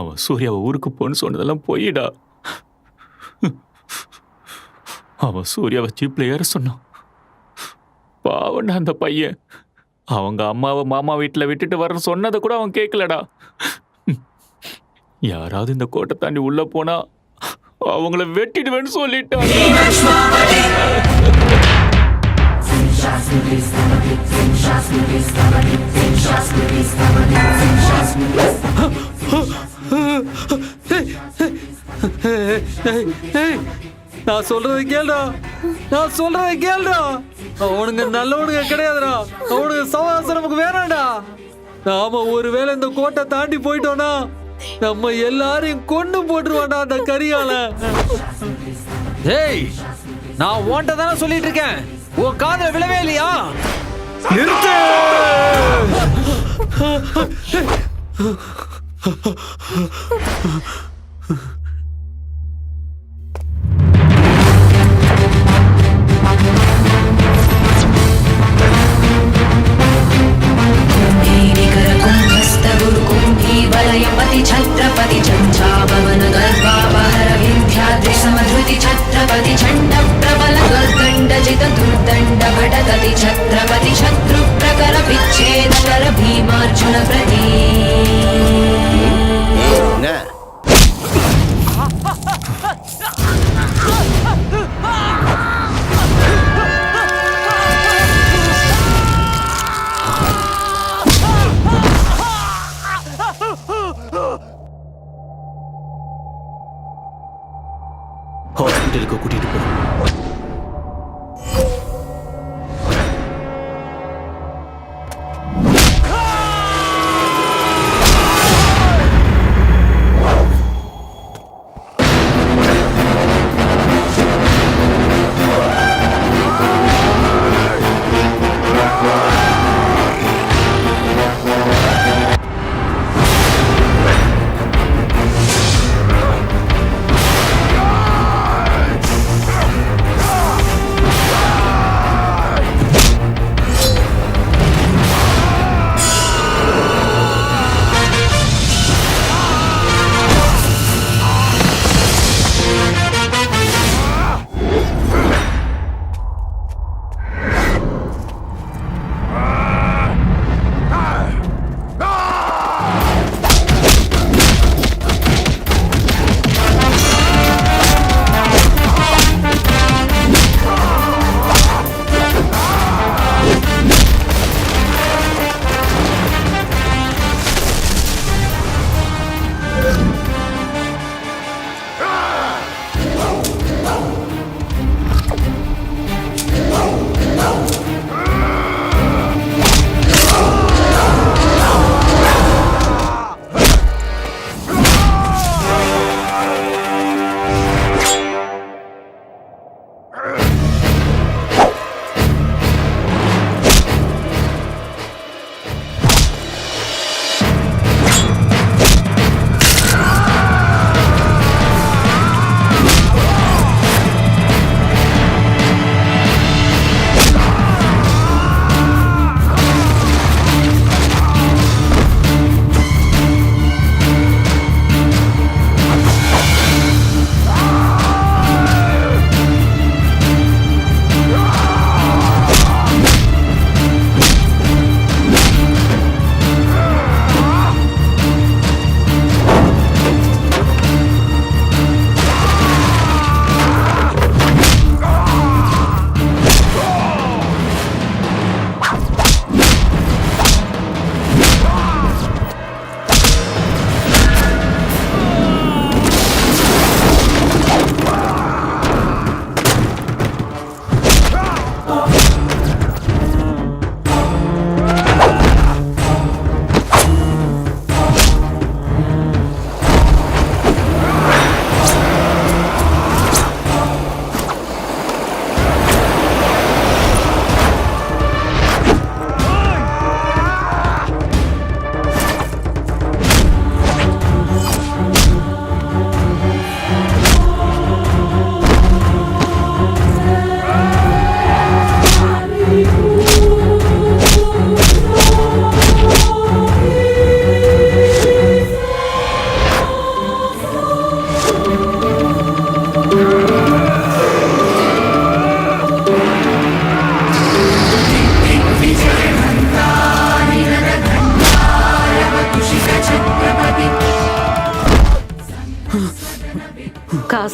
அவன் சூர்யாவை ஊருக்கு போன்னு சொன்னதெல்லாம் போயிடா. அவன் சூர்யாவை ஜீப்பில் ஏற சொன்னான். பாவண்டா அந்த பையன். அவங்க அம்மாவை மாமா வீட்டில் விட்டுட்டு வரன்னு சொன்னதை கூட அவன் கேட்கலடா. யாராவது இந்த கோட்டை தாண்டி உள்ள போனா அவங்கள வெட்டிடுவேன்னு சொல்லிட்டாங்க நான் சொல்றதை கேளுடா. நான் சொல்றதை கேளுடா. அவனுங்க நல்லவனுங்க கிடையாதுடா. அவனுங்க சவாசம் நமக்கு வேணாடா நாம ஒருவேளை இந்த கோட்டை தாண்டி போயிட்டோம்னா நம்ம எல்லாரையும் கொண்டு போட்டுருவாடா அந்த கரியால ஏய் நான் ஓன்ட்ட தானே சொல்லிட்டு இருக்கேன். உன் காதல விழவே இல்லையா? நிறுத்து! छत्रपति चञ्चाभवन गर्भापहर विन्ध्याद्रि समधृति छत्रपति ஹாஸ்பிட்டலுக்கு கூட்டிட்டு போ.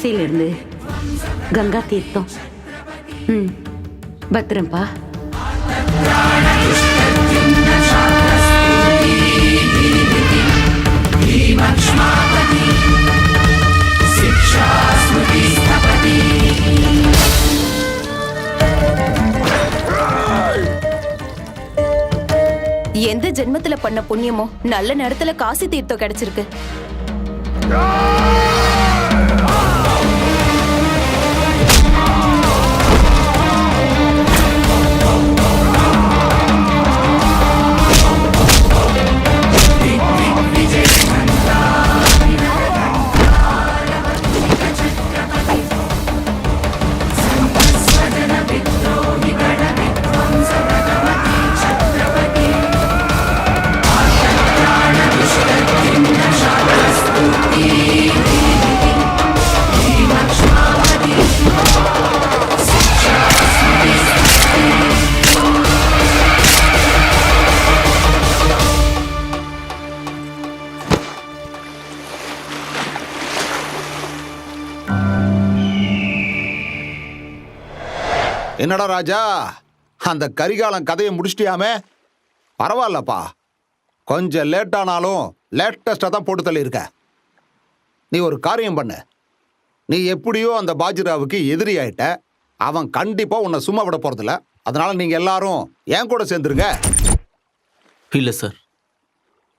காசியிலிருந்து கங்கா தீர்த்தம். ம். பத்திரம்ப்பா எந்த ஜென்மத்துல பண்ண புண்ணியமோ நல்ல நேரத்துல காசி தீர்த்தம் கிடைச்சிருக்கு. என்னடா ராஜா? அந்த கரிகாலம் கதையை முடிச்சிட்டியாமே? பரவாயில்லப்பா. கொஞ்சம் லேட்டானாலும் லேட்டஸ்டாக தான் போட்டு தள்ளியிருக்க. நீ ஒரு காரியம் பண்ணு. நீ எப்படியோ அந்த பாஜிராவுக்கு எதிரி ஆயிட்ட அவன் கண்டிப்பா உன்னை சும்மா விட போறதில்ல. அதனால நீங்க எல்லாரும் என் கூட சேர்ந்துருங்க. இல்லை சார்.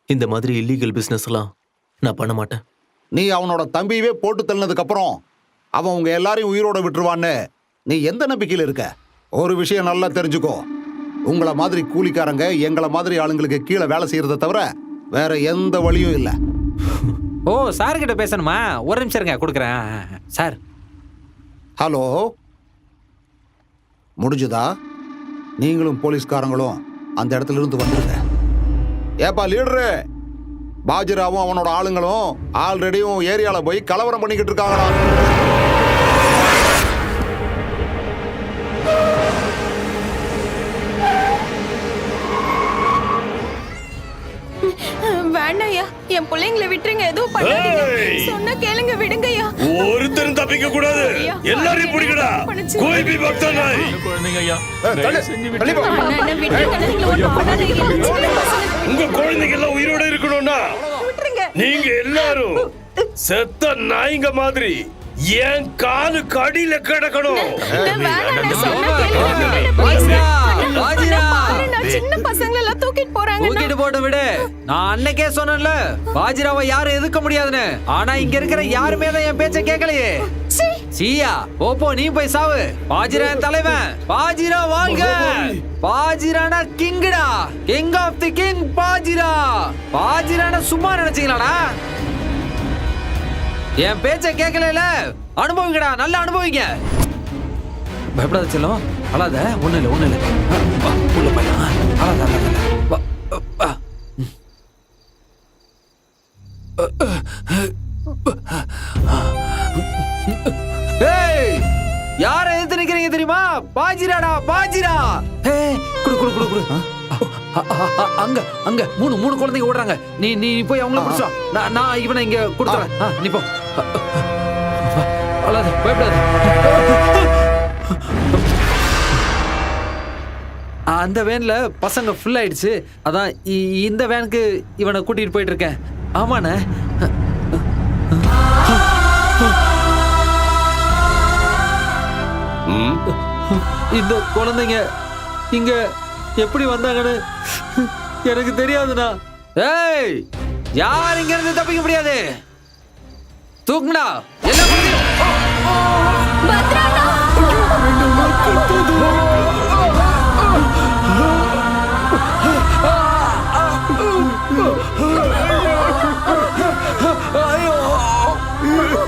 இந்த மாதிரி இல்லீகல் பிஸ்னஸ் எல்லாம் நான் பண்ண மாட்டேன். நீ அவனோட தம்பியவே போட்டு தள்ளினதுக்கு அப்புறம் அவன் உங்க எல்லாரையும் உயிரோட விட்டுருவான்னு நீ எந்த நம்பிக்கையில் இருக்க? ஒரு விஷயம் நல்லா தெரிஞ்சுக்கோ. உங்கள மாதிரி கூலிக்காரங்க எங்களை மாதிரி ஆளுங்களுக்கு கீழே வேலை செய்யறதை தவிர வேற எந்த வழியும் இல்லை. ஓ சார் கிட்ட பேசணுமா? ஒரு நிமிஷம் இருங்க கொடுக்குறேன். சார். ஹலோ? முடிஞ்சுதா? நீங்களும் போலீஸ்காரங்களும் அந்த இடத்துல இருந்து வந்துருங்க. ஏப்பா லீடரு! பாஜிராவும் அவனோட ஆளுங்களும் ஆல்ரெடியும் ஏரியால போய் கலவரம் பண்ணிக்கிட்டு இருக்காங்களாம் வேண்டாம்யா. என் பிள்ளைங்களை விட்டுருங்க எதுவும் பண்ணாதீங்க. சொன்னா கேளுங்க விடுங்கய்யா. ஒருத்தரும் தப்பிக்க கூடாது. எல்லாரையும் பிடிக்கடா பண்ணுச்சு. கோய் பி பக்தா நாய் குழந்தைங்க ஐயா உங்க குழந்தைங்க எல்லாம் உயிரோட இருக்கணும்னா விட்டுருங்க. நீங்க எல்லாரும் செத்த நாய்ங்க மாதிரி என் காலு கடியில கிடக்கணும். சின்ன பசங்களை தூக்கிட்டு போறாங்க. தூக்கிட்டு போட்டு விடு. நான் அன்னைக்கே சொன்னேன்ல பாஜிராவை யாரும் எதிர்க்க முடியாதுன்னு. ஆனா இங்க இருக்கிற யாருமே தான் என் பேச்ச கேட்கலையே. சீயா ஓப்போ நீ போய் சாவு. பாஜிரா என் தலைவன். பாஜிரா வாழ்க பாஜிரானா கிங்குடா. King of the king Bajira. பாஜிரானா சும்மா நினைச்சீங்களாடா? என் பேச்ச கேட்கல அனுபவிங்கடா நல்லா அனுபவிங்க. பயப்படாத செல்லம் அழாத. ஒண்ணு இல்லை ஒண்ணு இல்லை. உள்ள போயிடலாம். யாரை எதிர்த்து நிக்கிறீங்க தெரியுமா? பாஜிராடா பாஜிரா. குடு குடு குடு குடு. அங்க அங்க மூணு மூணு குழந்தைங்க ஓடுறாங்க. நீ நீ போய் அவங்கள பிடிச்சா நான் நான் இவனை இங்க கொடுத்துறேன். நீ போ. அழாத பயப்படாத. அந்த வேன்ல பசங்க ஃபுல் ஆயிடுச்சு. அதான் இ- இந்த வேனுக்கு இவனை கூட்டிட்டு போயிட்டு இருக்கேன் ஆமாண்ணே. இந்த குழந்தைங்க இங்க எப்படி வந்தாங்கன்னு எனக்கு தெரியாதுண்ணா. ஏய் யார் இங்க இருந்து தப்பிக்க முடியாது. தூக்குடா எல்லா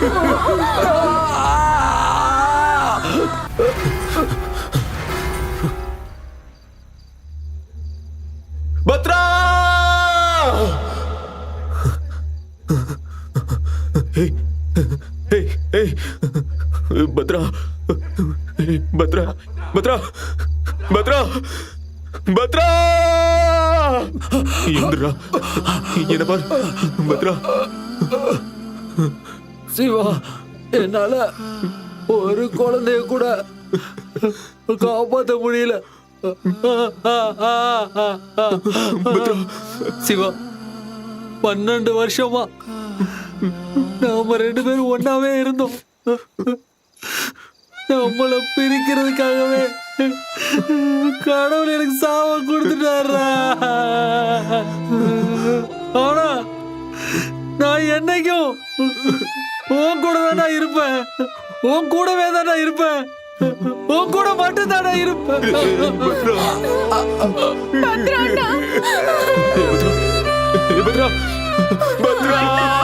குழந்தையும் பத்ரா ஏய், ஏய், ஏய், பத்ரா ஏய், பத்ரா பத்ரா சிவா என்னால ஒரு குழந்தைய கூட காப்பாத்த முடியல. சிவா பன்னெண்டு வருஷமா நாம ரெண்டு பேரும் ஒன்னாவே இருந்தோம். நம்மள பிரிக்கிறதுக்காகவே கடவுள் எனக்கு சாபம் கொடுத்துட்டாரா ஆனா நான் என்னைக்கும் உன் கூட தானே இருப்பேன். உன் கூடவே தானே இருப்பேன். உன் கூட மட்டும் தானே இருப்பேன். பத்ரா. பத்ரா.